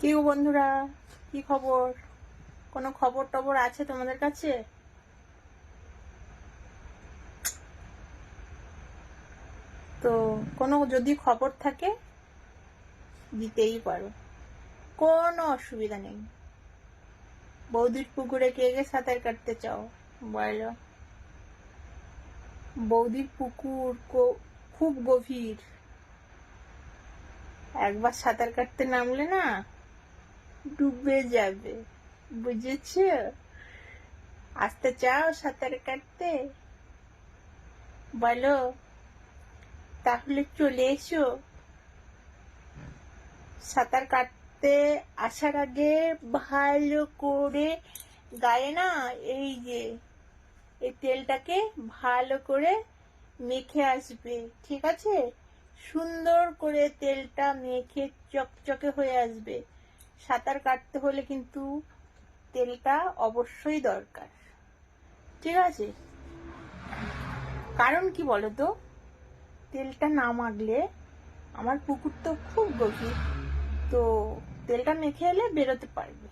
কি গো বন্ধুরা, কি খবর? কোনো খবর টবর আছে তোমাদের কাছে? তো কোনো যদি খবর থাকে, দিতেই পারো। কোনো অসুবিধা নেই। বৌদির পুকুরে কে কে সাঁতার কাটতে চাও, বলো। বৌদির পুকুর খুব গভীর। একবার সাঁতার কাটতে নামলে না ডুবে যাবে, বুঝেছ? আসতে চাও সাঁতার কাটতে? বলো, তাহলে চলে এসো। সাঁতার কাটতে আসার আগে ভালো করে গায়ে না এই যে, এই তেলটাকে ভালো করে মেখে আসবে, ঠিক আছে? সুন্দর করে তেলটা মেখে চকচকে হয়ে আসবে। সাঁতার কাটতে হলে কিন্তু তেলটা অবশ্যই দরকার। ঠিক আছে? কারণ কি বলতো? তেলটা না মাগলে আমার পুকুর তো খুব গভীর, তো তেলটা মেখে এলে বেরোতে পারবে।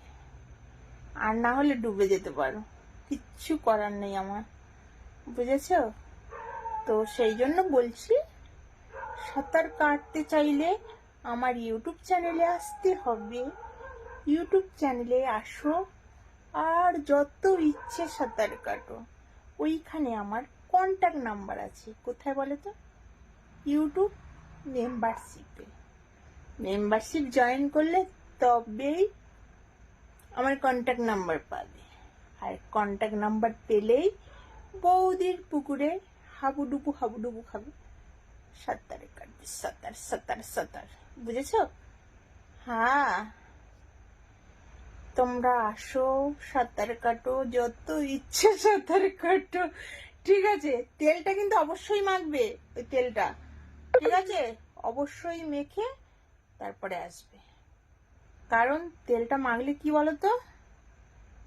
আর না হলে ডুবে যেতে পারো। কিচ্ছু করার নেই আমার। বুঝেছ? তো সেই জন্য বলছি, সাঁতার কাটতে চাইলে আমার ইউটিউব চ্যানেলে আসতে হবে। ইউটিউব চ্যানেলে আসো আর যত ইচ্ছে সাঁতার কাটো। ওইখানে আমার কন্ট্যাক্ট নাম্বার আছে। কোথায় বলো তো? ইউটিউব মেম্বারশিপে মেম্বারশিপ জয়েন করলে তবেই আমার কন্ট্যাক্ট নাম্বার পাবে। আর কন্ট্যাক্ট নাম্বার পেলেই বৌদির পুকুরে হাবুডুবু হাবুডুবু খাবে। সাঁতারে কাটবে। সাঁতার সাঁতার সাঁতার। বুঝেছ? হ্যাঁ। তোমরা আসো, সাঁতার কাটো, যত ইচ্ছে সাঁতার কাটো। ঠিক আছে, তেলটা কিন্তু অবশ্যই মাখবে, ওই তেলটা। ঠিক আছে, অবশ্যই মেখে তারপরে আসবে। কারণ তেলটা মাখলে কি বলতো?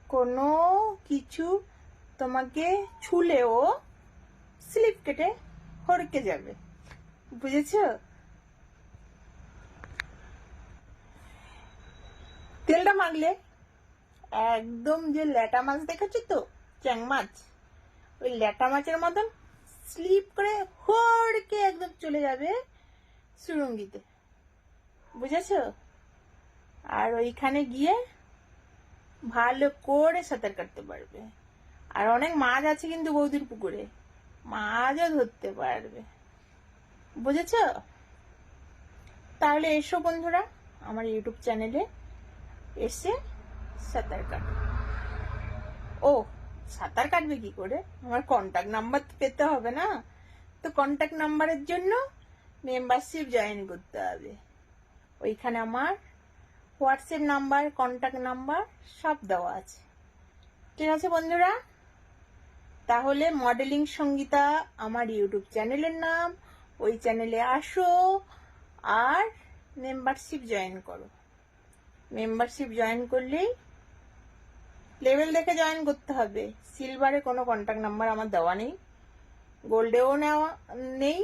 কোনো কিছু তোমাকে ছুলেও স্লিপ কেটে হড়কে যাবে। বুঝেছ? তেলটা মাখলে একদম যে ল্যাটা মাছ দেখেছ তো? চ্যাং মাছ। ওই ল্যাটা মাছের মতন স্লিপ করে হড়কে একদম চলে যাবে সুরঙ্গিতে। বুঝেছ? আর ওইখানে গিয়ে ভালো করে সাঁতার কাটতে পারবে। আর অনেক মাছ আছে কিন্তু বৌদির পুকুরে। মাছও ধরতে পারবে। বুঝেছ? তাহলে এসো বন্ধুরা, আমার ইউটিউব চ্যানেলে এসে সাঁতার কাটো। ও, সাঁতার কাটবে কি করে? আমার কন্ট্যাক্ট নাম্বার পেতে হবে না। তো কন্ট্যাক্ট নাম্বারের জন্য মেম্বারশিপ জয়েন করতে হবে। ওইখানে আমার হোয়াটসঅ্যাপ নাম্বার কন্ট্যাক্ট নাম্বার সব দেওয়া আছে। ঠিক আছে বন্ধুরা? তাহলে মডেলিং সঙ্গীতা আমার ইউটিউব চ্যানেলের নাম, ওই চ্যানেলে আসো আর মেম্বারশিপ জয়েন করো। মেম্বারশিপ জয়েন করলেই লেভেল দেখে জয়েন করতে হবে। সিলভারে কোনো কন্ট্যাক্ট নাম্বার আমার দেওয়া নেই। গোল্ডেও নেওয়া নেই।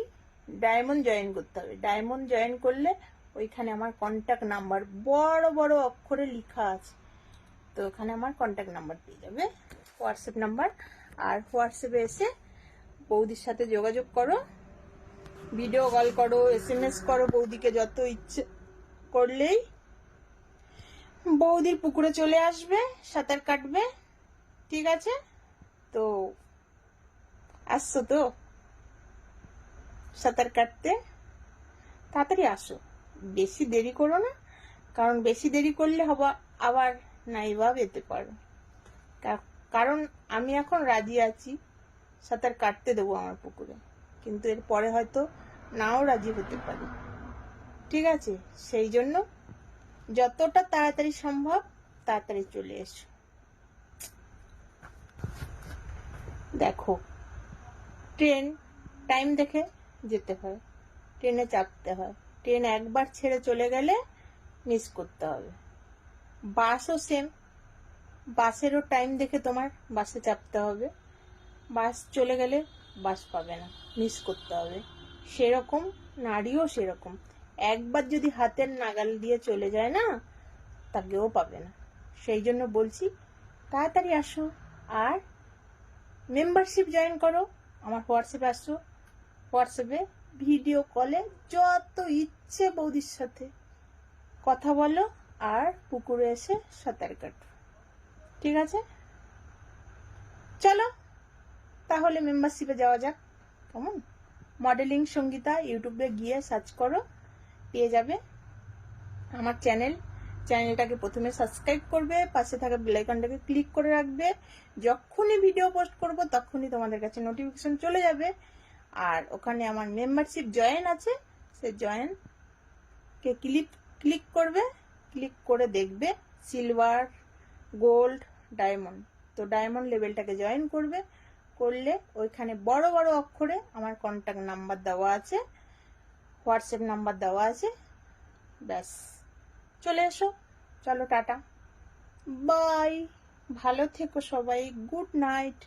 ডায়মন্ড জয়েন করতে হবে। ডায়মন্ড জয়েন করলে ওইখানে আমার কন্ট্যাক্ট নাম্বার বড় বড় অক্ষরে লেখা আছে। তো ওখানে আমার কন্ট্যাক্ট নাম্বার পেয়ে যাবে। হোয়াটসঅ্যাপ নাম্বার আর হোয়াটসঅ্যাপে এসে বৌদির সাথে যোগাযোগ করো। ভিডিও কল করো এস এম এস করো বৌদিকে যত ইচ্ছে করলেই। বৌদির পুকুরে চলে আসবে, সাঁতার কাটবে, ঠিক আছে? তো, আসছো তো? সাঁতার কাটতে? তাড়াতাড়ি আসো। বেশি দেরি করো না, কারণ বেশি দেরি করলে হবা, আবার নাইবা পেতে পারো। কারণ আমি এখন রাজি আছি, সাঁতার কাটতে দেবো আমার পুকুরে। কিন্তু এর পরে হয়তো নাও রাজি হতে পারি। ঠিক আছে? সেই জন্য যতটা তাড়াতাড়ি সম্ভব, তাড়াতাড়ি চলে এসো। দেখো, ট্রেন টাইম দেখে যেতে হয়। ট্রেনে চাপতে হয়। ট্রেন একবার ছেড়ে চলে গেলে মিস করতে হবে। বাসও সেম বাসেরও টাইম দেখে তোমার বাসে চাপতে হবে। বাস চলে গেলে বাস পাবে না মিস করতে হবে। সেরকম, নারীও সেরকম। একবার যদি হাতের নাগাল দিয়ে চলে যায় না, তাকেও পাবে না। সেই জন্য বলছি, তাড়াতাড়ি আসো আর মেম্বারশিপ জয়েন করো, আমার হোয়াটসঅ্যাপে আসো। হোয়াটসঅ্যাপে ভিডিও কলে যত ইচ্ছে বৌদির সাথে কথা বলো আর পুকুরে এসে সাঁতার কাটো। ঠিক আছে? চলো, তাহলে মেম্বারশিপে যাওয়া যাক। কেমন? মডেলিং সঙ্গীতা, ইউটিউবে গিয়ে সার্চ করো। পেয়ে যাবে। আমার চ্যানেল চ্যানেলটাকে প্রথমে সাবস্ক্রাইব করবে, পাশে থাকা বেলাইকনটাকে ক্লিক করে রাখবে। যখনই ভিডিও পোস্ট করব, তখনই তোমাদের কাছে নোটিফিকেশন চলে যাবে। আর ওখানে আমার মেম্বারশিপ জয়েন আছে সে জয়েন কে ক্লিক ক্লিক করবে ক্লিক করে দেখবে সিলভার গোল্ড ডায়মন্ড তো ডায়মন্ড লেভেলটাকে জয়েন করবে, করলে ওইখানে বড় বড় অক্ষরে আমার কন্ট্যাক্ট নাম্বার দেওয়া আছে। হোয়াটসঅ্যাপ নাম্বার দেওয়া আছে। ব্যাস। চলে এসো। চলো, টাটা। বাই। ভালো থেকো সবাই। Good night.